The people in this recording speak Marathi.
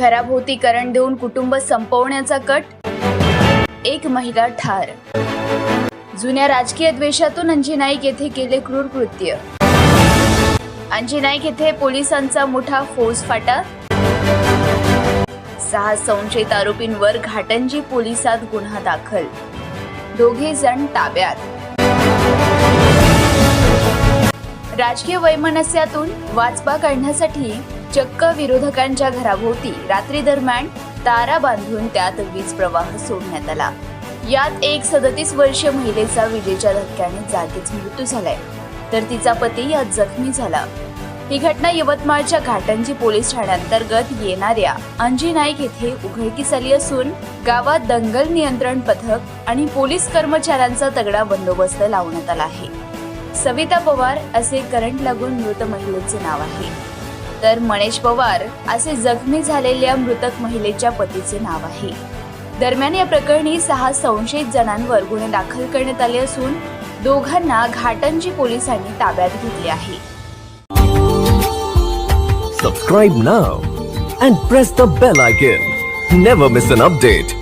घराभोवती देऊन कुटुंब संपवण्याचा कट? एक महिला ठार. जुन्या राजकीय द्वेषातून अंजी नाईक येथे केले क्रूर कृत्य. अंजी नाईक येथे पोलिसांचा मोठा फौजफाटा सहा संशयित आरोपींवर घाटंजी पोलिसात गुन्हा दाखल. दोघे जण ताब्यात. राजकीय वैमनस्यातून वाचपा काढण्यासाठी चक्क विरोधकांच्या घराभोवती रात्री दरम्यान तारा बांधून त्यात वीज प्रवाह सोडण्यात आला. यात एक सदतीस वर्षीय महिलेचा विजेच्या धक्क्याने जागीच मृत्यू झालाय. तर तिचा पती यात जखमी झाला. ही घटना यवतमाळच्या घाटंजी पोलीस ठाण्याअंतर्गत येणाऱ्या अंजी नाईक येथे उघडकीस आली असून गावात दंगल नियंत्रण पथक आणि पोलीस कर्मचाऱ्यांचा तगडा बंदोबस्त लावण्यात आला आहे. सविता पवार असे करंट लागून मृत महिलेचे नाव आहे. तर मनेश पवार असे जखमी झालेल्या मृतक महिलेच्या पतीचे नाव आहे. दरम्यान या प्रकरणी सहा संशयित जणांवर गुन्हे दाखल करण्यात आले असून दोघांना घाटंजी पोलिसांनी ताब्यात घेतले आहे. Subscribe now and press the bell icon never miss an update